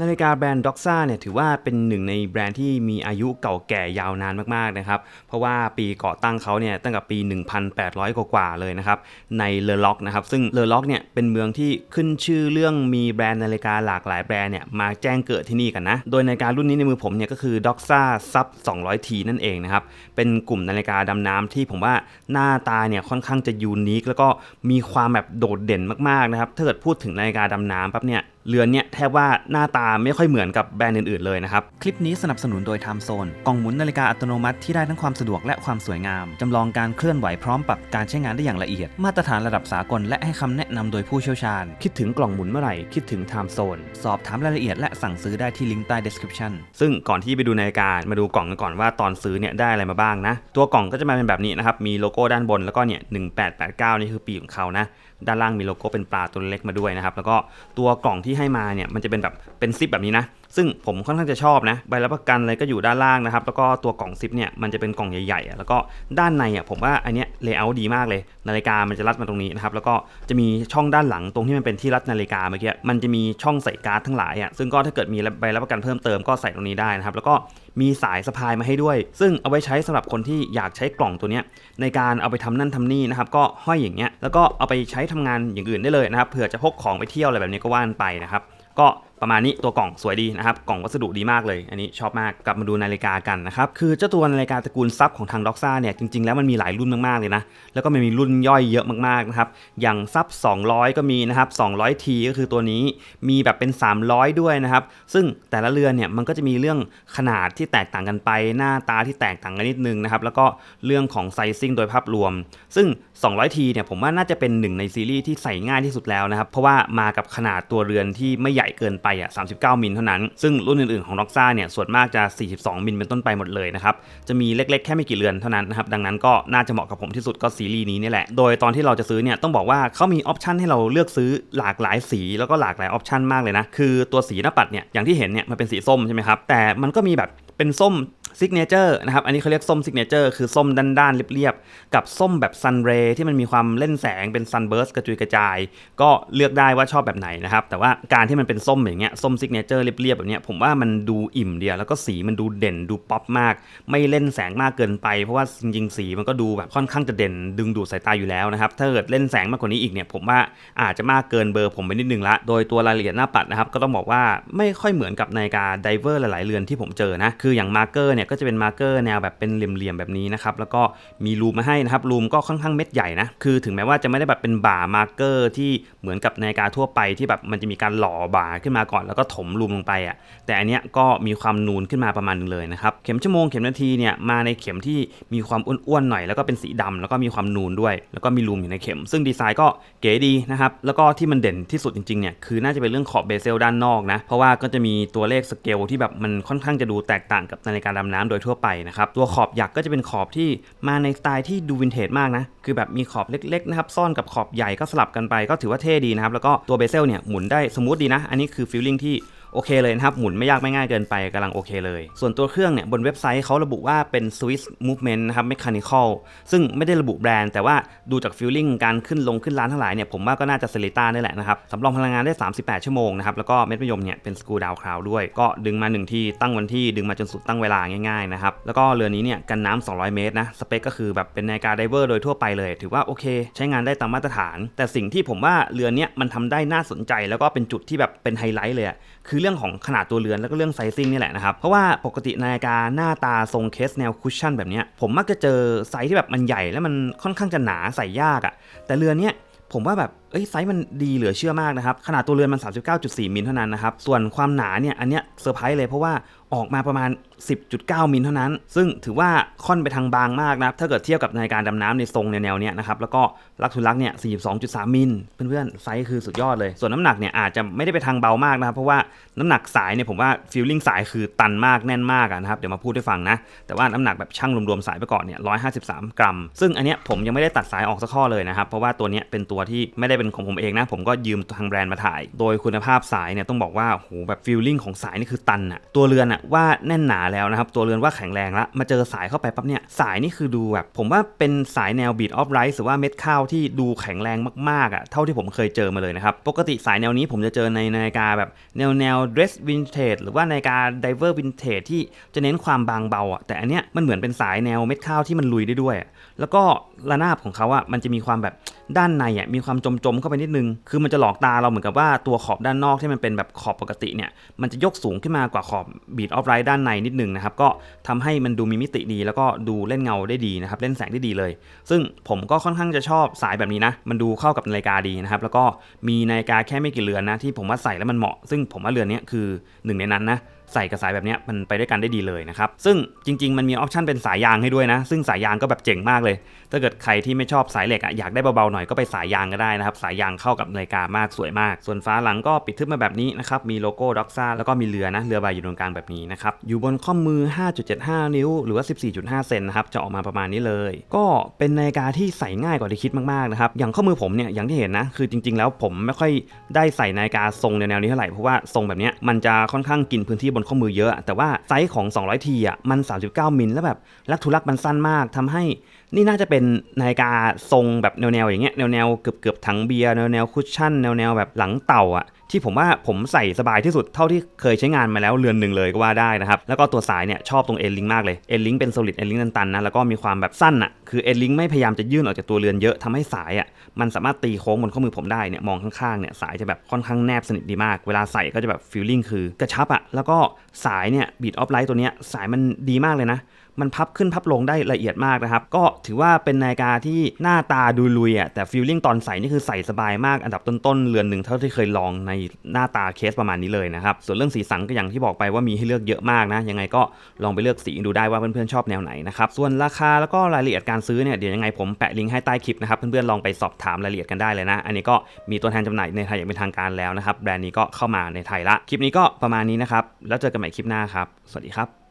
นาฬิกาแบรนด์ด็อกซ่าเนี่ยถือว่าเป็นหนึ่งในแบรนด์ที่มีอายุเก่าแก่ยาวนานมากๆนะครับ เพราะว่าปีก่อตั้งเขาเนี่ยตั้งแต่ปี 1,800 กว่าๆเลยนะครับ ในเลอล็อกนะครับ ซึ่งเลอล็อกเนี่ยเป็นเมืองที่ขึ้นชื่อเรื่องมีแบรนด์นาฬิกาหลากหลายแบรนด์เนี่ยมาแจ้งเกิดที่นี่กันนะ โดยนาฬิการุ่นนี้ในมือผมเนี่ยก็คือด็อกซ่าซับ 200T นั่นเองนะครับ เป็นกลุ่มนาฬิกาดำน้ำที่ผมว่าหน้าตาเนี่ยค่อนข้างจะยูนิคแล้วก็มีความแบบโดดเด่นมากๆนะครับ ถ้าเกิดพูดถึงนาฬิกาดำน้ำปั๊บเนี่ย เรือนเนี่ยแทบว่าหน้าตาไม่ค่อยเหมือนกับแบรนด์อื่นๆเลยนะครับ คลิปนี้สนับสนุนโดย Time Zone กล่องหมุนนาฬิกาอัตโนมัติที่ได้ทั้งความสะดวกและความสวยงาม จำลองการเคลื่อนไหวพร้อมปรับการใช้งานได้อย่างละเอียด มาตรฐานระดับสากลและให้คำแนะนำโดยผู้เชี่ยวชาญ คิดถึงกล่องหมุนเมื่อไหร่ คิดถึง Time Zone สอบถามรายละเอียดและสั่งซื้อได้ที่ลิงก์ใต้ description ซึ่งก่อนที่ไปดูนาฬิกามาดูกล่องกันก่อนว่าตอนซื้อเนี่ยได้อะไรมาบ้างนะ ตัวกล่องก็จะมาเป็นแบบนี้นะครับมีโลโก้ด้านบนแล้วก็เนี่ย1889นี่คือปีของเขานะด้านล่างมีโลโก้เป็นปลาตัวเล็กมาด้วยนะครับแล้วก็ตัวกล่องที่ให้มาเนี่ยมันจะเป็นแบบเป็นซิปแบบนี้นะ ซึ่งผมค่อนข้างจะชอบนะใบรับประกันอะไรก็อยู่ด้านล่างนะครับแล้วก็ตัวกล่องซิปเนี่ยมันจะเป็นกล่องใหญ่ๆ แล้วก็ด้านในอะผมว่าอันเนี้ยเลเยอร์ดีมากเลย นาฬิกามันจะรัดมาตรงนี้นะครับแล้วก็จะมีช่องด้านหลังตรงที่มันเป็นที่รัดนาฬิกาเมื่อกี้มันจะมีช่องใส่การ์ดทั้งหลายอะซึ่งก็ถ้าเกิดมีใบรับประกันเพิ่มเติมก็ใส่ตรงนี้ได้นะครับแล้วก็มีสายสะพายมาให้ด้วย ซึ่งเอาไว้ใช้สำหรับคนที่อยากใช้กล่องตัวเนี้ยในการเอาไปทำนั่นทำนี่นะครับก็ห้อยอย่างเงี้ยแล้วก็เอาไปใช้ทำงานอย่างอื่นได้เลยนะครับเผื่อจะพกของไปเที่ยวอะไรแบบนี้ก็ว่านไปนะครับก็ ประมาณนี้ตัวกล่องสวยดีนะครับ กล่องวัสดุดีมากเลย อันนี้ชอบมากกลับมาดูนาฬิกากันนะครับ คือเจ้าตัวนาฬิกาตระกูลซับของทางด็อกซ่าเนี่ยจริงๆแล้วมันมีหลายรุ่นมากๆเลยนะ แล้วก็มันมีรุ่นย่อยเยอะมากๆนะครับ อย่างซับ200 ก็มีนะครับ 200T ก็คือตัวนี้มีแบบเป็น 300 ด้วยนะครับ ซึ่งแต่ละเรือนเนี่ยมันก็จะมีเรื่องขนาดที่แตกต่างกันไป หน้าตาที่แตกต่างกันนิดนึงนะครับแล้วก็เรื่องของไซซิ่งโดยภาพรวม ซึ่ง 200T เนี่ยผมว่าน่าจะเป็นหนึ่งในซีรีส์ที่ใส่ง่ายที่สุดแล้วนะครับเพราะว่ามากับขนาดตัวเรือนที่ไม่ใหญ่เกินไปอะ39 มิลเท่านั้น ซึ่งรุ่นอื่นๆของ Roxa เนี่ยส่วนมากจะ 42 มิลเป็นต้นไปหมดเลยนะครับ จะมีเล็กๆ แค่ไม่กี่เรือนเท่านั้นนะครับ ดังนั้นก็น่าจะเหมาะกับผมที่สุดก็ซีรีส์นี้นี่แหละ โดยตอนที่เราจะซื้อเนี่ยต้องบอกว่าเขามีออปชันให้เราเลือกซื้อหลากหลายสีแล้วก็หลากหลายออปชันมากเลยนะ คือตัวสีหน้าปัดเนี่ยอย่างที่เห็นเนี่ยมันเป็นสีส้มใช่ไหมครับ แต่มันก็มีแบบ เป็นส้มซิกเนเจอร์นะครับ อันนี้เขาเรียกส้มซิกเนเจอร์คือส้มด้านๆเรียบๆ กับส้มแบบซันเรย์ที่มันมีความเล่นแสงเป็นซันเบิร์สกระจุยกระจาย ก็เลือกได้ว่าชอบแบบไหนนะครับ แต่ว่าการที่มันเป็นส้มอย่างเงี้ยส้มซิกเนเจอร์เรียบๆแบบเนี้ยผมว่ามันดูอิ่มเดียวแล้วก็สีมันดูเด่นดูป๊อปมาก ไม่เล่นแสงมากเกินไป เพราะว่าจริงๆสีมันก็ดูแบบค่อนข้างจะเด่น ดึงดูดสายตาอยู่แล้วนะครับถ้าเกิดเล่นแสงมากกว่านี้อีกเนี่ยผมว่าอาจจะมากเกินเบอร์ผมไปนิดนึงละโดยตัวรายละเอียดหน้าปัดนะครับก็ต้องบอกว่าไม่ค่อยเหมือนกับนาฬิกาไดเวอร์หลายๆเรือนที่ผมเจอนะคืออย่างมาร์เกอร์เนี่ยก็จะเป็นมาร์เกอร์แนวแบบเป็นเหลี่ยมๆแบบนี้นะครับแล้วก็มีรูมมาให้นะครับรูมก็ค่อนข้างเม็ดใหญ่นะคือถึงแม้ว่าจะไม่ได้แบบเป็นบ่ามาร์เกอร์ที่เหมือนกับนาฬิกาทั่วไปที่แบบมันจะมีการหล่อบ่าขึ้นมาก่อน แล้วก็ถมรูมลงไปอะแต่อันเนี้ยก็มีความนูนขึ้นมาประมาณนึงเลยนะครับเข็มชั่วโมงเข็มนาทีเนี่ยมาในเข็มที่มีความอ้วนๆหน่อยแล้วก็เป็นสีดำแล้วก็มีความนูนด้วย แล้วก็มีรูมอยู่ในเข็ม ซึ่งดีไซน์ก็เก๋ดีนะครับแล้วก็ที่มันเด่นที่สุดจริงๆเนี่ยคือน่าจะเป็นเรื่องขอบเบเซลด้านนอกนะเพราะว่าก็จะมีตัวเลขสเกลที่แบบมันค่อนข้างจะดูแตกต่างกับนาฬิกาดำน้ำโดยทั่วไปนะครับ ตัวขอบหยักก็จะเป็นขอบที่มาในสไตล์ที่ดูวินเทจมากนะ คือแบบมีขอบเล็กๆนะครับ ซ่อนกับขอบใหญ่ก็สลับกันไปก็ถือว่าเท่ดีนะครับ แล้วก็ตัวเบเซลเนี่ยหมุนได้สมูทดีนะ อันนี้คือฟีลลิ่งที่ โอเคเลยนะครับ หมุนไม่ยากไม่ง่ายเกินไปกำลังโอเคเลย ส่วนตัวเครื่องเนี่ยบนเว็บไซต์เขาระบุว่าเป็น Swiss Movement นะครับ Mechanical ซึ่งไม่ได้ระบุแบรนด์ แต่ว่าดูจากฟีลลิ่งการขึ้นลงขึ้นร้านทั้งหลายเนี่ยผมว่าก็น่าจะเซเลต้านี่แหละนะครับสำรองพลังงานได้ 38 ชั่วโมงนะครับแล้วก็เม็ดมะยมเนี่ยเป็นสกูดาวคราวด้วยก็ดึงมา1ที่ตั้งวันที่ดึงมาจนสุดตั้งเวลาง่ายๆนะครับแล้วก็เรือนี้เนี่ยกันน้ำ200 เมตรนะสเปคก็คือแบบเป็นนาฬิกาไดเวอร์โดยทั่วไปเลย ถือว่าโอเค ใช้งานได้ตามมาตรฐาน แต่สิ่งที่ผมว่าเรือเนี้ยมันทำได้น่าสนใจ แล้วก็เป็นจุดที่แบบเป็นไฮไลท์เลยคือเรื่องของขนาดตัวเรือนแล้วก็เรื่องไซซิ่งนี่แหละนะครับ เพราะว่าปกตินาฬิกาหน้าตาทรงเคสแนวคุชชั่นแบบนี้ผมมักจะเจอไซส์ที่แบบมันใหญ่แล้วมันค่อนข้างจะหนาใส่ยากอะ่ะแต่เรือนเนี้ยผมว่าแบบ เอ้ยไซส์มันดีเหลือเชื่อมากนะครับ ขนาดตัวเรือนมัน 39.4 มิลเท่านั้นนะครับ ส่วนความหนาเนี่ยอันเนี้ยเซอร์ไพรส์เลยเพราะว่าออกมาประมาณ 10.9 มิลเท่านั้น ซึ่งถือว่าค่อนไปทางบางมากนะครับ ถ้าเกิดเทียบกับนาฬิกาดำน้ำในทรงในแนวเนี้ยนะครับ แล้วก็ลักทุลักเนี่ย 42.3 มิล เพื่อนๆ ไซส์คือสุดยอดเลย ส่วนน้ำหนักเนี่ยอาจจะไม่ได้ไปทางเบามากนะครับ เพราะว่าน้ำหนักสายเนี่ยผมว่าฟีลลิ่งสายคือตันมากแน่นมากนะครับ เดี๋ยวมาพูดให้ฟังนะ แต่ว่าน้ำหนักแบบช่างรวมๆสายไปก่อนเนี่ย 153 กรัม ซึ่งอันเนี้ยผมยังไม่ได้ตัดสายออกสักข้อเลยนะครับ เพราะว่าตัวเนี้ยเป็นตัวที่ไม่ได้ไปเป็นของผมเองนะ ผมก็ยืมทางแบรนด์มาถ่าย โดยคุณภาพสายเนี่ยต้องบอกว่าโหแบบฟีลลิ่งของสายนี่คือตันอะตัวเรือนอะว่าแน่นหนาแล้วนะครับ ตัวเรือนว่าแข็งแรงล้วมาเจอสายเข้าไปปั๊บเนี่ยสายนี่คือดูแบบผมว่าเป็นสายแนว beat of rice หรือว่าเม็ดข้าวที่ดูแข็งแรงมากๆอะเท่าที่ผมเคยเจอมาเลยนะครับ ปกติสายแนวนี้ผมจะเจอในนาฬิกาแบบแนวแนว dress vintage หรือว่านาฬิกา diver vintage ที่จะเน้นความบางเบาอะแต่อันเนี้ยมันเหมือนเป็นสายแนวเม็ดข้าวที่มันลุยได้ด้วยอะแล้วก็ระนาบของเขาอะมันจะมีความแบบ ด้านในอะมีความจมๆเข้าไปนิดนึง คือมันจะหลอกตาเราเหมือนกับว่าตัวขอบด้านนอกที่มันเป็นแบบขอบปกติเนี่ย มันจะยกสูงขึ้นมากว่าขอบ beat of light ด้านในนิดนึงนะครับ ก็ทำให้มันดูมีมิติดี แล้วก็ดูเล่นเงาได้ดีนะครับ เล่นแสงได้ดีเลย ซึ่งผมก็ค่อนข้างจะชอบสายแบบนี้นะ มันดูเข้ากับนาฬิกาดีนะครับ แล้วก็มีนาฬิกาแค่ไม่กี่เรือนนะที่ผมว่าใส่แล้วมันเหมาะ ซึ่งผมว่าเรือนนี้คือหนึ่งในนั้นนะ ใส่กับสายแบบนี้มันไปด้วยกันได้ดีเลยนะครับ ซึ่งจริง ๆ มันมีออปชันเป็นสายยางให้ด้วยนะ ซึ่งสายยางก็แบบเจ๋งมากเลย ถ้าเกิดใครที่ไม่ชอบสายเหล็กอะอยากได้เบาๆหน่อยก็ไปสายยางก็ได้นะครับ สายยางเข้ากับนาฬิกามากสวยมาก ส่วนฟ้าหลังก็ปิดทึบมาแบบนี้นะครับ มีโลโก้ด็อกซ่าแล้วก็มีเรือนะเรือใบอยู่ตรงกลางแบบนี้นะครับ อยู่บนข้อมือ 5.75 นิ้ว หรือว่า 14.5 เซนนะครับ จะออกมาประมาณนี้เลย ก็เป็นนาฬิกาที่ใส่ง่ายกว่าที่คิดมากๆนะครับ อย่างข้อมือผมเนี่ยอย่างที่เห็นนะคือจริง ๆ แล้วผมไม่ค่อยได้ใส่นาฬิกาทรงแนวๆนี้เท่าไหร่เพราะว่าทรงแบบนี้มันจะค่อนข้างกินพื้นที่บนข้อมือเยอะ แต่ว่าไซส์ของ 200 ทีอะมัน 39 มิลแล้วแบบลักทุลักมันสั้นมากทำให้นี่น่าจะเป็นนาฬิกาทรงแบบแนวๆอย่างเงี้ยแนวๆเกือบเกือบๆถังเบียร์แนวๆคุชชั่นแนวๆแบบหลังเต่าอะ ที่ผมว่าผมใส่สบายที่สุดเท่าที่เคยใช้งานมาแล้วเรือนหนึ่งเลยก็ว่าได้นะครับ แล้วก็ตัวสายเนี่ยชอบตรงเอ็นลิงมากเลยเอ็นลิงเป็น solid เอ็นลิงตันๆนะแล้วก็มีความแบบสั้นอะคือเอ็นลิงไม่พยายามจะยื่นออกจากตัวเรือนเยอะทำให้สายอะมันสามารถตีโค้งบนข้อมือผมได้เนี่ยมองข้างๆเนี่ยสายจะแบบค่อนข้างแนบสนิทดีมาก เวลาใส่ก็จะแบบฟีลลิ่งคือกระชับอะแล้วก็สายเนี่ยบีดออฟไลท์ตัวเนี้ยสายมันดีมากเลยนะ มันพับขึ้นพับลงได้ละเอียดมากนะครับ ก็ถือว่าเป็นนาฬิกาที่หน้าตาดูลุยอะแต่ฟีลลิ่งตอนใส่นี่คือใส่สบายมากอันดับต้นๆเรือนหนึ่งเท่าที่เคยลองในหน้าตาเคสประมาณนี้เลยนะครับ ส่วนเรื่องสีสันก็อย่างที่บอกไปว่ามีให้เลือกเยอะมากนะ ยังไงก็ลองไปเลือกสีดูได้ว่าเพื่อนๆชอบแนวไหนนะครับ ส่วนราคาแล้วก็รายละเอียดการซื้อเนี่ยเดี๋ยวยังไงผมแปะลิงก์ให้ใต้คลิปนะครับเพื่อนๆลองไปสอบถามรายละเอียดกันได้เลยนะ อันนี้ก็มีตัวแทนจำหน่ายในไทยอย่างเป็นทางการแล้วนะครับแบรนด์นี้ก็เข้ามาในไทยละคลิปนี้ก็ประมาณนี้นะครับแล้วเจอกันใหม่คลิปหน้าครับสวัสดีครับ